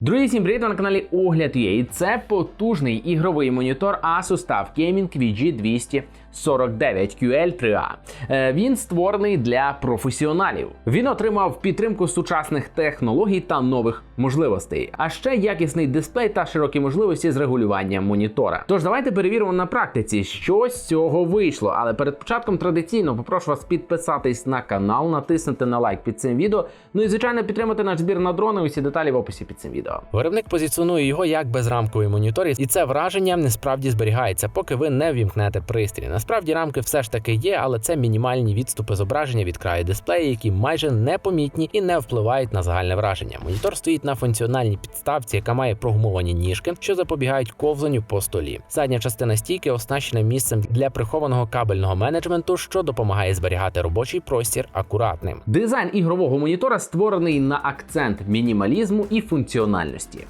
Друзі, всім привіт, ви на каналі Огляд UA. І Це потужний ігровий монітор Asus TUF Gaming VG249 QL3A. Е, Він створений для професіоналів. Він отримав підтримку сучасних технологій та нових можливостей, а ще якісний дисплей та широкі можливості з регулюванням монітора. Тож давайте перевіримо на практиці, що з цього вийшло. Але перед початком традиційно попрошу вас підписатись на канал, натиснути на лайк під цим відео. Ну і звичайно підтримати наш збір на дрони. Усі деталі в описі під цим відео. Виробник позиціонує його як безрамковий монітор, і це враження не справді зберігається, поки ви не ввімкнете пристрій. Насправді рамки все ж таки є, але це мінімальні відступи зображення від краю дисплея, які майже непомітні і не впливають на загальне враження. Монітор стоїть на функціональній підставці, яка має прогумовані ніжки, що запобігають ковзанню по столі. Задня частина стійки оснащена місцем для прихованого кабельного менеджменту, що допомагає зберігати робочий простір акуратним. Дизайн ігрового монітора створений на акцент мінімалізму і функціональності.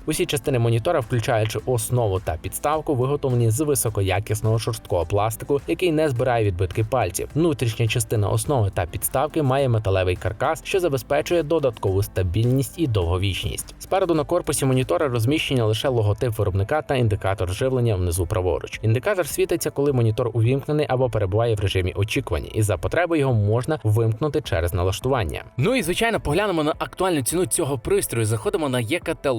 Усі частини монітора, включаючи основу та підставку, виготовлені з високоякісного шорсткого пластику, який не збирає відбитки пальців. Внутрішня частина основи та підставки має металевий каркас, що забезпечує додаткову стабільність і довговічність. Спереду на корпусі монітора розміщені лише логотип виробника та індикатор живлення внизу праворуч. Індикатор світиться, коли монітор увімкнений або перебуває в режимі очікування, і за потреби його можна вимкнути через налаштування. Ну і звичайно, поглянемо на актуальну ціну цього пристрою. Заходимо на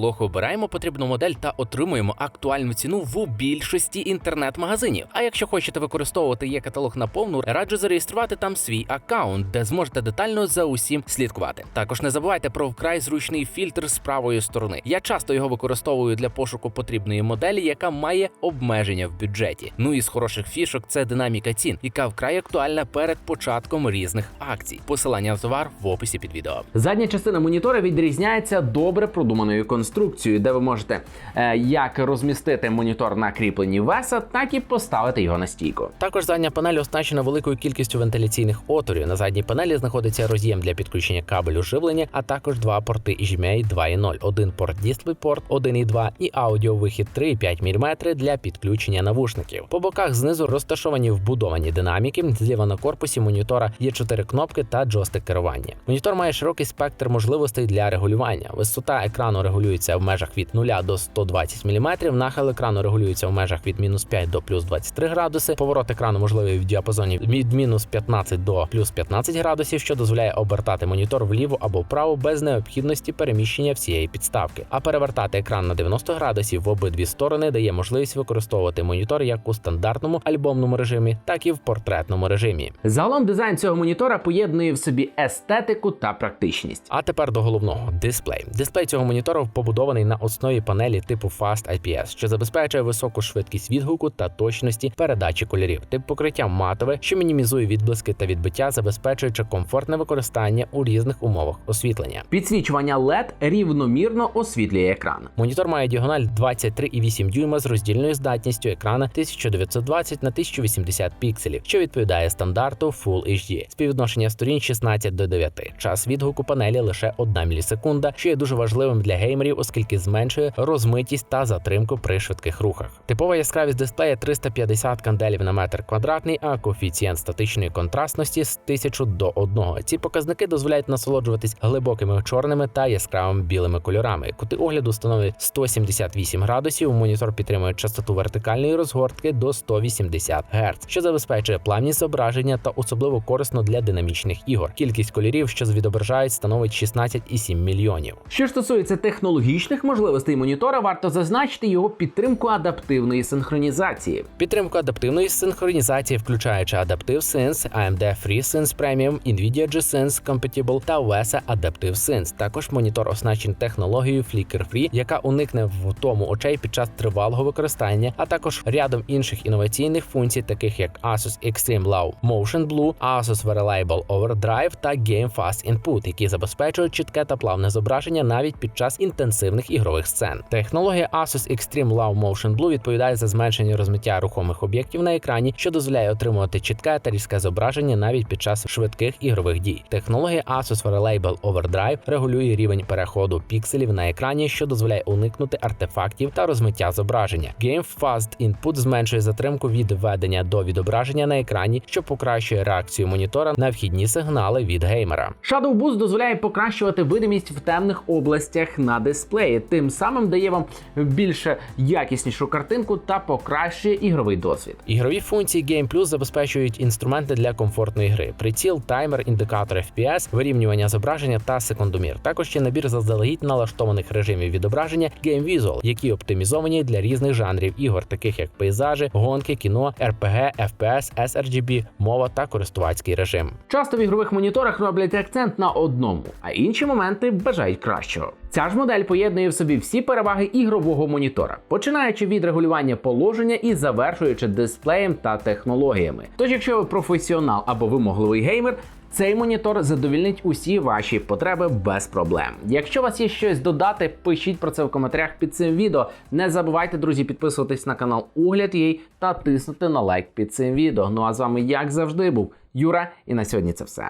є-каталог, обираємо потрібну модель та отримуємо актуальну ціну в більшості інтернет-магазинів. А якщо хочете використовувати є-каталог на повну, раджу зареєструвати там свій аккаунт, де зможете детально за усім слідкувати. Також не забувайте про вкрай зручний фільтр з правої сторони. Я часто його використовую для пошуку потрібної моделі, яка має обмеження в бюджеті. Ну і з хороших фішок це динаміка цін, яка вкрай актуальна перед початком різних акцій. Посилання на товар в описі під відео. Задня частина монітора відрізняється добре продуманою конструкцією, де ви можете е, як розмістити монітор на кріпленні веса, так і поставити його на стійку. Також задня панель оснащена великою кількістю вентиляційних отворів. На задній панелі знаходиться роз'єм для підключення кабелю живлення, а також два порти HDMI 2.0, один порт DisplayPort 1.2 і аудіовихід 3,5 мм для підключення навушників. По боках знизу розташовані вбудовані динаміки. Зліва на корпусі монітора є чотири кнопки та джойстик керування. Монітор має широкий спектр можливостей для регулювання. Висота екрану регулюється в межах від 0 до 120 мм, нахил екрану регулюється в межах від мінус 5 до плюс 23 градуси. Поворот екрану можливий в діапазоні від мінус 15 до плюс 15 градусів, що дозволяє обертати монітор вліво або вправо без необхідності переміщення всієї підставки. А перевертати екран на 90 градусів в обидві сторони дає можливість використовувати монітор як у стандартному альбомному режимі, так і в портретному режимі. Загалом дизайн цього монітора поєднує в собі естетику та практичність. А тепер до головного дисплей. Дисплей цього монітору побудований на основі панелі типу Fast IPS, що забезпечує високу швидкість відгуку та точності передачі кольорів. Тип покриття матове, що мінімізує відблиски та відбиття, забезпечуючи комфортне використання у різних умовах освітлення. Підсвічування LED рівномірно освітлює екран. Монітор має діагональ 23,8 дюйма з роздільною здатністю екрана 1920 на 1080 пікселів, що відповідає стандарту Full HD. Співвідношення сторін 16 до 9. Час відгуку панелі лише 1 мілісекунда, що є дуже важливим для геймерів, оскільки зменшує розмитість та затримку при швидких рухах. Типова яскравість дисплея 350 канделів на метр квадратний, а коефіцієнт статичної контрастності з 1000 до 1. Ці показники дозволяють насолоджуватись глибокими чорними та яскравими білими кольорами. Кути огляду становить 178 градусів. Монітор підтримує частоту вертикальної розгортки до 180 Гц, що забезпечує плавність зображення та особливо корисно для динамічних ігор. Кількість кольорів, що відображають, становить 16,7 мільйонів. Що стосується технологічних можливостей монітора, варто зазначити його підтримку адаптивної синхронізації. Підтримку адаптивної синхронізації, включаючи Adaptive Sense, AMD FreeSense Premium, Nvidia G-Sense Compatible та VESA Adaptive Sense. Також монітор оснащений технологією Flicker Free, яка уникне втому очей під час тривалого використання, а також рядом інших інноваційних функцій, таких як Asus Extreme Low Motion Blue, Asus Variable Overdrive та Game Fast Input, які забезпечують чітке та плавне зображення навіть під час інтенсивних ігрових сцен. Технологія Asus Extreme Low Motion Blue відповідає за зменшення розмиття рухомих об'єктів на екрані, що дозволяє отримувати чітке та різке зображення навіть під час швидких ігрових дій. Технологія Asus Variable Overdrive регулює рівень переходу пікселів на екрані, що дозволяє уникнути артефактів та розмиття зображення. Game Fast Input зменшує затримку від введення до відображення на екрані, що покращує реакцію монітора на вхідні сигнали від геймера. Shadow Boost дозволяє покращувати видимість в темних областях на дисплеї, тим самим дає вам більше якіснішу картинку та покращує ігровий досвід. Ігрові функції Game Plus забезпечують інструменти для комфортної гри: приціл, таймер, індикатор FPS, вирівнювання зображення та секундомір. Також є набір заздалегідь налаштованих режимів відображення Game Visual, які оптимізовані для різних жанрів ігор, таких як пейзажі, гонки, кіно, RPG, FPS, sRGB, мова та користувацький режим. Часто в ігрових моніторах роблять акцент на одному, а інші моменти бажають кращого. Ця ж модель поєднує в собі всі переваги ігрового монітора, починаючи від регулювання положення і завершуючи дисплеєм та технологіями. Тож, якщо ви професіонал або вимогливий геймер. Цей монітор задовільнить усі ваші потреби без проблем. Якщо у вас є щось додати, пишіть про це в коментарях під цим відео. Не забувайте, друзі, підписуватись на канал Угляд їй та тиснути на лайк під цим відео. Ну а з вами, як завжди, був Юра, і на сьогодні це все.